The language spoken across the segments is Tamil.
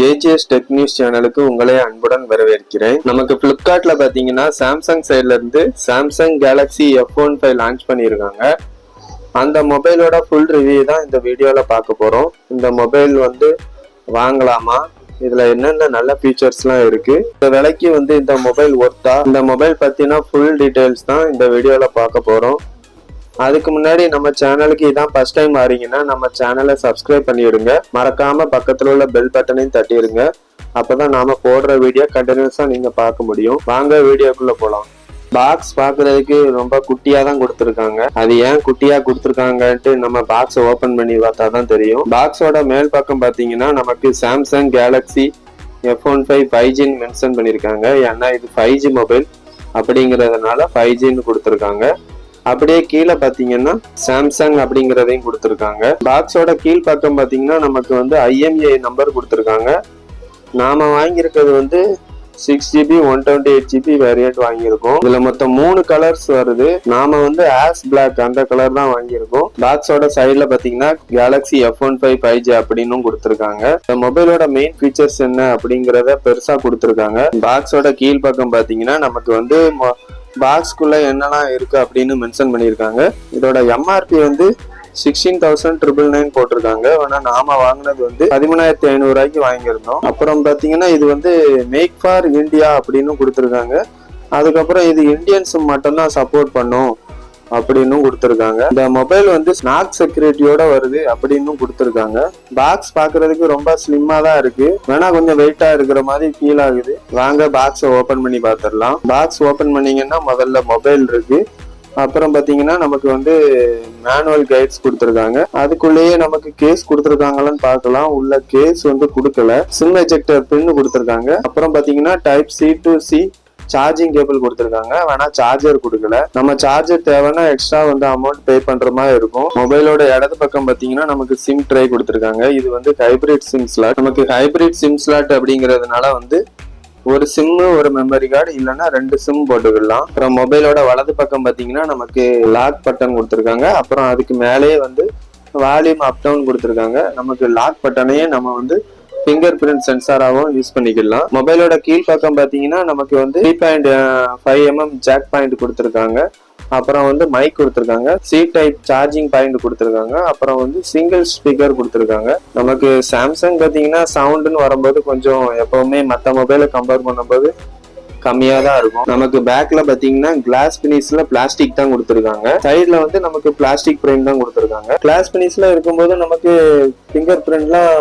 ஏஜிஎஸ் டெக் நியூஸ் சேனலுக்கு உங்களை அன்புடன் வரவேற்கிறேன். நமக்கு பிளிப்கார்ட்ல பாத்தீங்கன்னா சாம்சங் சைட்ல இருந்து Samsung Galaxy F one five launch பண்ணியிருக்காங்க. அந்த மொபைலோட ஃபுல் ரிவ்யூ தான் இந்த வீடியோல பார்க்க போறோம். இந்த மொபைல் வந்து வாங்கலாமா? இதுல என்னென்ன நல்ல ஃபீச்சர்ஸ்லாம் இருக்கு? இந்த விலைக்கு வந்து இந்த மொபைல் ஒர்த்தா இந்த மொபைல் பத்தினா ஃபுல் டீடைல்ஸ் தான் இந்த வீடியோல பார்க்க போறோம். அதுக்கு முன்னாடி நம்ம சேனலுக்கு இதான் ஃபர்ஸ்ட் டைம் வரீங்கன்னா நம்ம சேனலை சப்ஸ்கிரைப் பண்ணிவிடுங்க மறக்காம பக்கத்தில் உள்ள பெல் பட்டனையும் தட்டிடுங்க. அப்பதான் நாம போடுற வீடியோ கண்டினியூஸா நீங்க பார்க்க முடியும். வாங்க வீடியோக்குள்ள போலாம். பாக்ஸ் பாக்குறதுக்கு ரொம்ப குட்டியா தான் கொடுத்துருக்காங்க. அது ஏன் குட்டியா கொடுத்துருக்காங்கன்ட்டு நம்ம பாக்ஸ் ஓபன் பண்ணி பார்த்தா தான் தெரியும் பாக்ஸோட மேல் பக்கம் பாத்தீங்கன்னா நமக்கு Samsung Galaxy F one five five ஜின்னு மென்ஷன் பண்ணியிருக்காங்க. ஏன்னா இது ஃபைவ் ஜி மொபைல் அப்படிங்கிறதுனால ஃபைவ் ஜின்னு கொடுத்துருக்காங்க. அப்படியே கீழே பாத்தீங்கன்னா சாம்சங் அப்படிங்கிறதையும் கொடுத்துருக்காங்க. பாக்ஸோட கீழ் பக்கம் பார்த்தீங்கன்னா நமக்கு வந்து ஐஎம்ஏ நம்பர் கொடுத்துருக்காங்க. நாம வாங்கியிருக்கிறது வந்து six GB one twenty eight GB variant வாங்கியிருக்கோம். இதுல மொத்தம் மூணு கலர்ஸ் வருது. நாம வந்து ஆஸ் பிளாக் அந்த கலர் தான் வாங்கியிருக்கோம். பாக்ஸோட சைட்ல பாத்தீங்கன்னா Galaxy F one five five G அப்படின்னு கொடுத்துருக்காங்க. இந்த மொபைலோட மெயின் ஃபீச்சர்ஸ் என்ன அப்படிங்கறத பெருசா கொடுத்துருக்காங்க. பாக்ஸோட கீழ் பக்கம் பாத்தீங்கன்னா நமக்கு வந்து பாக்ஸ்க்குள்ளே என்னெல்லாம் இருக்கு அப்படின்னு மென்ஷன் பண்ணியிருக்காங்க. இதோட எம்ஆர்பி வந்து சிக்ஸ்டீன் தௌசண்ட் ட்ரிபிள் நைன் போட்டிருக்காங்க. ஆனால் நாம வாங்கினது வந்து பதிமூணாயிரத்தி ஐநூறு ரூபாய்க்கு வாங்கியிருந்தோம். அப்புறம் பார்த்தீங்கன்னா இது வந்து மேக் ஃபார் இந்தியா அப்படின்னு கொடுத்துருக்காங்க. அதுக்கப்புறம் இது இந்தியன்ஸ் மட்டும்தான் சப்போர்ட் பண்ணும். அப்படின்னு கொடுத்துருக்காங்க. இந்த மொபைல் வந்து ஸ்நாக் செக்யூரிட்டியோட வருது அப்படின்னு கொடுத்துருக்காங்க. பாக்ஸ் பாக்குறதுக்கு ரொம்ப ஸ்லிம்மா தான் இருக்கு. வேணா கொஞ்சம் வெயிட்டா இருக்கிற மாதிரி ஃபீல் ஆகுது. வாங்க பாக்ஸை ஓபன் பண்ணி பார்த்துடலாம். பாக்ஸ் ஓபன் பண்ணீங்கன்னா முதல்ல மொபைல் இருக்கு. அப்புறம் பாத்தீங்கன்னா நமக்கு வந்து மேனுவல் கைட்ஸ் கொடுத்துருக்காங்க. அதுக்குள்ளேயே நமக்கு கேஸ் கொடுத்துருக்காங்களான்னு பார்க்கலாம். உள்ள கேஸ் வந்து கொடுக்கல. சிம் எஜெக்டர் பின்னு கொடுத்துருக்காங்க. அப்புறம் பாத்தீங்கன்னா type C to C charging cable கொடுத்துருக்காங்க. வேணா சார்ஜர் கொடுக்கல. நம்ம சார்ஜர் தேவைன்னா எக்ஸ்ட்ரா வந்து அமௌண்ட் பே பண்ற மாதிரி இருக்கும். மொபைலோட இடது பக்கம் பாத்தீங்கன்னா நமக்கு சிம் ட்ரை கொடுத்துருக்காங்க. இது வந்து ஹைபிரிட் சிம் ஸ்லாட் நமக்கு ஹைபிரிட் சிம் ஸ்லாட் அப்படிங்கிறதுனால வந்து ஒரு சிம்மு ஒரு மெமரி கார்டு இல்லைன்னா ரெண்டு சிம் போட்டுக்கலாம். அப்புறம் மொபைலோட வலது பக்கம் பார்த்தீங்கன்னா நமக்கு லாக் பட்டன் கொடுத்துருக்காங்க. அப்புறம் அதுக்கு மேலேயே வந்து வால்யூம் அப் டவுன் கொடுத்துருக்காங்க. நமக்கு லாக் பட்டனையே நம்ம வந்து ஃபிங்கர் பிரிண்ட் சென்சாராகவும் யூஸ் பண்ணிக்கலாம். மொபைலோட கீழ் பக்கம் பார்த்தீங்கன்னா நமக்கு வந்து three point five mm jack point கொடுத்துருக்காங்க. அப்புறம் வந்து மைக் கொடுத்துருக்காங்க. சி டைப் சார்ஜிங் பாயிண்ட் கொடுத்துருக்காங்க. அப்புறம் வந்து சிங்கிள் ஸ்பீக்கர் கொடுத்துருக்காங்க. நமக்கு சாம்சங் பார்த்தீங்கன்னா சவுண்டுன்னு வரும்போது கொஞ்சம் எப்பவுமே மற்ற மொபைலை கம்பேர் பண்ணும்போது கம்மியாக தான் இருக்கும். நமக்கு பேக்ல பாத்தீங்கன்னா கிளாஸ் பினிஸில் பிளாஸ்டிக் தான் கொடுத்துருக்காங்க. சைடில் வந்து நமக்கு பிளாஸ்டிக் ஃப்ரேம் தான் கொடுத்துருக்காங்க. கிளாஸ் பினிஸில் இருக்கும்போது நமக்கு ஃபிங்கர் பிரிண்ட்லாம்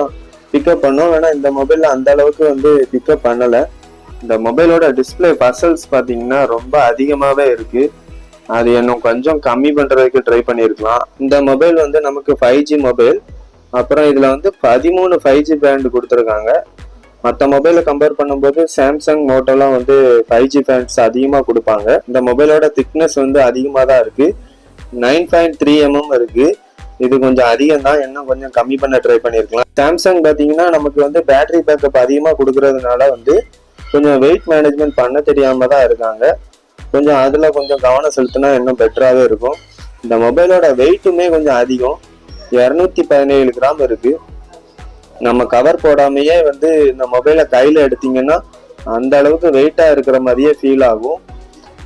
பிக்கப் பண்ணோம். வேணா இந்த மொபைல்ல அந்த அளவுக்கு வந்து பிக்கப் பண்ணல. இந்த மொபைலோட டிஸ்பிளே பசல்ஸ் பாத்தீங்கன்னா ரொம்ப அதிகமாவே இருக்கு. அது இன்னும் கொஞ்சம் கம்மி பண்றதுக்கு ட்ரை பண்ணியிருக்கலாம். இந்த மொபைல் வந்து நமக்கு ஃபைவ் ஜி மொபைல் அப்புறம் இதுல வந்து பதிமூணு ஃபைவ் ஜி பேண்ட் கொடுத்துருக்காங்க. மற்ற மொபைலை கம்பேர் பண்ணும்போது சாம்சங் மோட்டோலாம் வந்து ஃபைவ் ஜி பேண்ட்ஸ் அதிகமாக கொடுப்பாங்க. இந்த மொபைலோட திக்னஸ் வந்து அதிகமாக தான் இருக்கு நைன் பாயிண்ட் த்ரீ எம்எம் இருக்கு. இது கொஞ்சம் அதிகம் தான் இன்னும் கொஞ்சம் கம்மி பண்ண ட்ரை பண்ணியிருக்கலாம் சாம்சங் பார்த்தீங்கன்னா நமக்கு வந்து பேட்டரி பேக்கப் அதிகமாக கொடுக்கறதுனால வந்து கொஞ்சம் வெயிட் மேனேஜ்மெண்ட் பண்ண தெரியாம தான் இருக்காங்க. கொஞ்சம் அதில் கொஞ்சம் கவனம் செலுத்தினா இன்னும் பெட்டராகவே இருக்கும். இந்த மொபைலோட வெயிட்டுமே கொஞ்சம் அதிகம். இரநூத்தி பதினேழு கிராம் இருக்கு. நம்ம கவர் போடாமையே வந்து இந்த மொபைலை கையில் எடுத்தீங்கன்னா அந்த அளவுக்கு வெயிட்டாக இருக்கிற மாதிரியே ஃபீல் ஆகும்.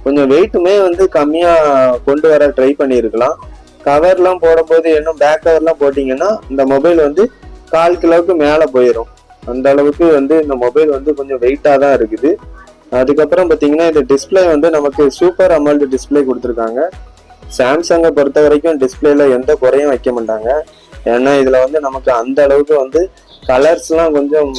கொஞ்சம் வெயிட்டுமே வந்து கம்மியாக கொண்டு வர ட்ரை பண்ணியிருக்கலாம் கவர்லாம் போடும்போது இன்னும் பேக் கவர்லாம் போட்டிங்கன்னா இந்த மொபைல் வந்து கால் கிலோவுக்கு மேலே போயிடும் அந்த அளவுக்கு வந்து இந்த மொபைல் வந்து கொஞ்சம் வெயிட்டாக தான் இருக்குது. அதுக்கப்புறம் பார்த்தீங்கன்னா இந்த டிஸ்பிளே வந்து நமக்கு சூப்பர் அமல்டு டிஸ்பிளே கொடுத்துருக்காங்க. சாம்சங்கை பொறுத்த வரைக்கும் டிஸ்பிளேல எந்த குறையும் வைக்க மாட்டாங்க. ஏன்னா இதில் வந்து நமக்கு அந்த அளவுக்கு வந்து கலர்ஸ்லாம் கொஞ்சம்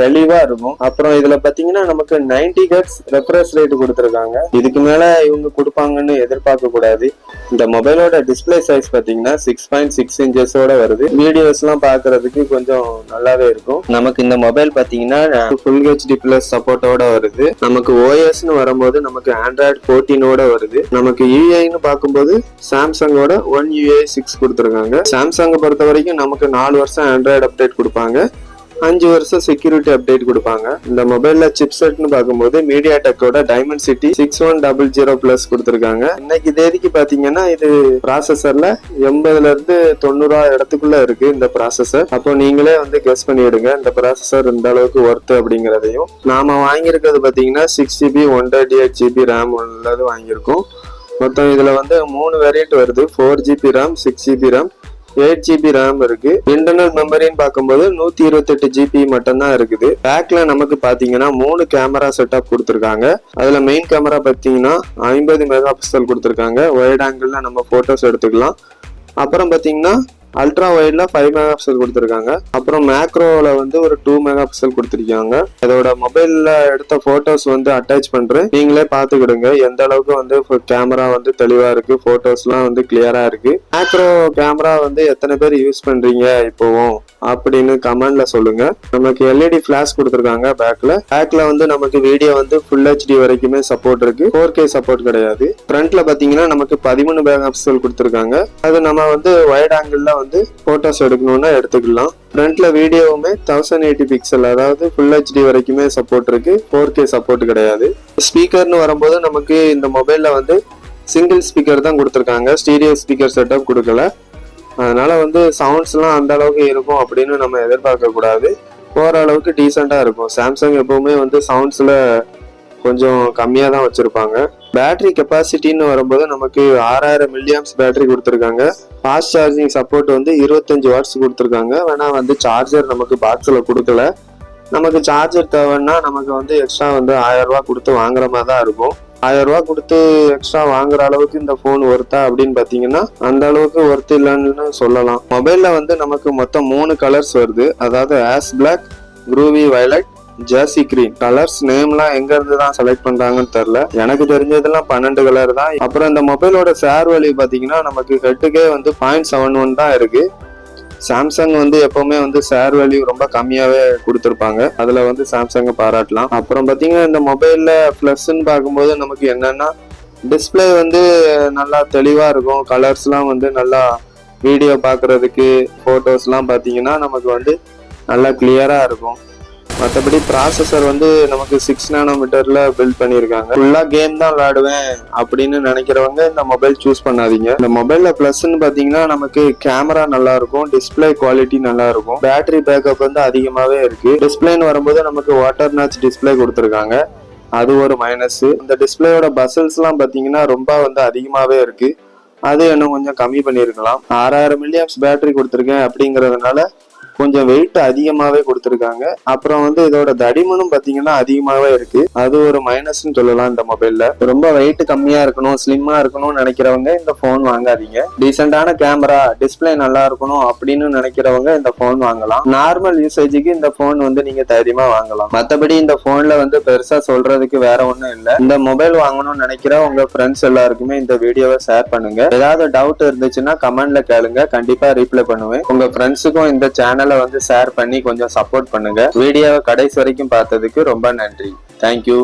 தெளிவா இருக்கும். அப்புறம் இதுல பாத்தீங்கன்னா நமக்கு 90 ஹெர்ட்ஸ் ரெஃப்ரெஷ் ரேட் கொடுத்துருக்காங்க. இதுக்கு மேல இவங்க கொடுப்பாங்கன்னு எதிர்பார்க்க கூடாது. இந்த மொபைலோட டிஸ்பிளே சைஸ் பாத்தீங்கன்னா சிக்ஸ் பாயிண்ட் சிக்ஸ் இன்ச்சஸோட வருது. வீடியோஸ் எல்லாம் பாக்குறதுக்கு கொஞ்சம் நல்லாவே இருக்கும். நமக்கு இந்த மொபைல் பாத்தீங்கன்னா ஃபுல் ஹெச்டி பிளஸ் சப்போர்ட்டோட வருது. நமக்கு ஓஎஸ்னு வரும்போது நமக்கு ஆண்ட்ராய்டு ஃபோர்டீனோட வருது. நமக்கு யூஏன்னு பார்க்கும்போது சாம்சங்கோட ஒன் யூஏ சிக்ஸ் கொடுத்துருக்காங்க. சாம்சங்கை பொறுத்த வரைக்கும் நமக்கு நாலு வருஷம் ஆண்ட்ராய்டு அப்டேட் கொடுப்பாங்க. அஞ்சு வருஷம் செக்யூரிட்டி அப்டேட் கொடுப்பாங்க. இந்த மொபைல்ல சிப் செட்னு பார்க்கும்போது media டெக்கோட Dimensity six one double zero plus கொடுத்துருக்காங்க. இன்னைக்கு தேதிக்கு பாத்தீங்கன்னா இது ப்ராசஸர்ல எண்பதுல இருந்து தொண்ணூறா இடத்துக்குள்ள இருக்கு இந்த ப்ராசஸர் அப்போ நீங்களே வந்து கெஸ் பண்ணிவிடுங்க இந்த ப்ராசஸர் இந்த அளவுக்கு ஒர்த்து அப்படிங்கிறதையும். நாம வாங்கியிருக்கிறது பாத்தீங்கன்னா six GB one thirty eight GB RAM உள்ளது வாங்கியிருக்கோம். மொத்தம் இதுல வந்து மூணு வேரியன்ட் வருது. Four GB RAM six GB RAM eight GB RAM இருக்கு. இன்டர்னல் மெமரின்னு பார்க்கும்போது நூத்தி இருபத்தெட்டு ஜிபி மட்டும்தான் இருக்குது. பேக்ல நமக்கு பாத்தீங்கன்னா மூணு கேமரா செட்டப் கொடுத்துருக்காங்க. அதுல மெயின் கேமரா பாத்தீங்கன்னா ஐம்பது மெகா பிக்சல் கொடுத்துருக்காங்க ஒயிட் ஆங்கிள் நம்ம போட்டோஸ் எடுத்துக்கலாம். அப்புறம் பாத்தீங்கன்னா அல்ட்ரா வைட்ல ஃபைவ் மெகா பிக்சல் கொடுத்துருக்காங்க. அப்புறம் மேக்ரோவில் வந்து ஒரு டூ மெகா பிக்சல் கொடுத்துருக்காங்க. இதோட மொபைலில் எடுத்த ஃபோட்டோஸ் வந்து அட்டாச் பண்ணுறேன் நீங்களே பார்த்துக்கிடுங்க. எந்த அளவுக்கு வந்து கேமரா வந்து தெளிவாக இருக்கு ஃபோட்டோஸ்லாம் வந்து கிளியராக இருக்கு. மேக்ரோ கேமரா வந்து எத்தனை பேர் யூஸ் பண்ணுறீங்க இப்போவும்? அப்படின்னு கமெண்ட்ல சொல்லுங்க. நமக்கு எல்இடி ஃபிளாஷ் கொடுத்துருக்காங்க பேக்ல பேக்ல வந்து நமக்கு வீடியோ வந்து ஃபுல் ஹெச்டி வரைக்குமே சப்போர்ட் இருக்கு. ஃபோர் கே சப்போர்ட் கிடையாது. ஃப்ரண்ட்ல பாத்தீங்கன்னா நமக்கு பதிமூணு மெகாபிக்சல் கொடுத்துருக்காங்க. அது நம்ம வந்து வைட் ஆங்கிள் வந்து போட்டோஸ் எடுக்கணும்னா எடுத்துக்கலாம். ஃப்ரண்ட்ல வீடியோவுமே தௌசண்ட் எயிட்டி பிக்சல் அதாவது ஃபுல் ஹெச்டி வரைக்குமே சப்போர்ட் இருக்கு. ஃபோர் கே சப்போர்ட் கிடையாது. ஸ்பீக்கர்னு வரும்போது நமக்கு இந்த மொபைல்ல வந்து சிங்கிள் ஸ்பீக்கர் தான் கொடுத்துருக்காங்க. ஸ்டீரியோ ஸ்பீக்கர் செட்டப் கொடுக்கல. அதனால வந்து சவுண்ட்ஸ்லாம் அந்த அளவுக்கு இருக்கும் அப்படின்னு நம்ம எதிர்பார்க்க கூடாது. ஓரளவுக்கு அளவுக்கு டீசெண்டா இருக்கும். சாம்சங் எப்பவுமே வந்து சவுண்ட்ஸ்ல கொஞ்சம் கம்மியாக தான் வச்சிருப்பாங்க. பேட்டரி கெப்பாசிட்டின்னு வரும்போது நமக்கு ஆறாயிரம் மில்லியம்ஸ் பேட்டரி கொடுத்துருக்காங்க. ஃபாஸ்ட் சார்ஜிங் சப்போர்ட் வந்து இருபத்தஞ்சு வாட்ஸ் கொடுத்துருக்காங்க. வேணா வந்து சார்ஜர் நமக்கு பாக்ஸில் கொடுக்கல. நமக்கு சார்ஜர் தேவைன்னா நமக்கு வந்து எக்ஸ்ட்ரா வந்து ஆயிரம் ரூபா கொடுத்து வாங்குற மாதிரி தான் இருக்கும். ஆயிரம் ரூபா கொடுத்து எக்ஸ்ட்ரா வாங்குற அளவுக்கு இந்த ஃபோன் ஒர்த்தா அப்படின்னு பார்த்தீங்கன்னா அந்த அளவுக்கு ஒர்த் இல்லைன்னு சொல்லலாம். மொபைல்ல வந்து நமக்கு மொத்தம் மூணு கலர்ஸ் வருது. அதாவது ash black groovy violet jazzy green colours நேம்லாம் எங்க இருந்து தான் செலக்ட் பண்றாங்கன்னு தெரியல. எனக்கு தெரிஞ்சதெல்லாம் பன்னெண்டு கலர் தான். அப்புறம் இந்த மொபைலோட ஷேர் வேல்யூ பாத்தீங்கன்னா நமக்கு ஹெட்டுக்கே வந்து பாயிண்ட் செவன் ஒன் தான் இருக்கு. சாம்சங் வந்து எப்பவுமே வந்து ஷேர் வேல்யூ ரொம்ப கம்மியாவே கொடுத்துருப்பாங்க. அதுல வந்து சாம்சங்கை பாராட்டலாம். அப்புறம் பாத்தீங்கன்னா இந்த மொபைல்ல பிளஸ்ன்னு பார்க்கும்போது நமக்கு என்னன்னா டிஸ்பிளே வந்து நல்லா தெளிவா இருக்கும். கலர்ஸ்லாம் வந்து நல்லா வீடியோ பார்க்குறதுக்கு ஃபோட்டோஸ்லாம் பார்த்தீங்கன்னா நமக்கு வந்து நல்லா கிளியரா இருக்கும். மற்றபடி ப்ராசஸர் வந்து நமக்கு சிக்ஸ் நானோமீட்டரில் பில்ட் பண்ணியிருக்காங்க ஃபுல்லாக கேம் தான் விளாடுவேன் அப்படின்னு நினைக்கிறவங்க இந்த மொபைல் சூஸ் பண்ணாதீங்க. இந்த மொபைலில் ப்ளஸ்ன்னு பார்த்தீங்கன்னா நமக்கு கேமரா நல்லா இருக்கும் டிஸ்பிளே குவாலிட்டி நல்லா இருக்கும் பேட்டரி பேக்கப் வந்து அதிகமாகவே இருக்கு. டிஸ்பிளேன்னு வரும்போது நமக்கு வாட்டர் நாச் டிஸ்பிளே கொடுத்துருக்காங்க. அது ஒரு மைனஸ் இந்த டிஸ்பிளேயோட பசல்ஸ்லாம் பார்த்தீங்கன்னா ரொம்ப வந்து அதிகமாகவே இருக்கு. அது இன்னும் கொஞ்சம் கம்மி பண்ணியிருக்கலாம். ஆறாயிரம் மில்லியம்ஸ் பேட்டரி கொடுத்துருக்கேன் அப்படிங்கிறதுனால கொஞ்சம் வெயிட் அதிகமாவே கொடுத்துருக்காங்க. அப்புறம் வந்து இதோட தடிமனும் பாத்தீங்கன்னா அதிகமாவே இருக்கு. அது ஒரு மைனஸ்னு சொல்லலாம் இந்த மொபைல்ல ரொம்ப வெயிட் கம்மியா இருக்கணும் ஸ்லிம்மா இருக்கணும்னு நினைக்கிறவங்க இந்த போன் வாங்காதீங்க. டீசெண்டான கேமரா டிஸ்பிளே நல்லா இருக்கணும் அப்படின்னு நினைக்கிறவங்க இந்த போன் வாங்கலாம். நார்மல் யூசேஜுக்கு இந்த போன் வந்து நீங்க தைரியமா வாங்கலாம். மத்தபடி இந்த போன்ல வந்து பெருசா சொல்றதுக்கு வேற ஒண்ணும் இல்ல. இந்த மொபைல் வாங்கணும்னு நினைக்கிற உங்க ஃப்ரெண்ட்ஸ் எல்லாருக்குமே இந்த வீடியோவை ஷேர் பண்ணுங்க. ஏதாவது டவுட் இருந்துச்சுன்னா கமெண்ட்ல கேளுங்க. கண்டிப்பா ரீப்ளை பண்ணுவேன். உங்க ஃப்ரெண்ட்ஸுக்கும் இந்த சேனல் சேனலை வந்து ஷேர் பண்ணி கொஞ்சம் சப்போர்ட் பண்ணுங்க. வீடியோவை கடைசி வரைக்கும் பார்த்ததுக்கு ரொம்ப நன்றி. தேங்க்யூ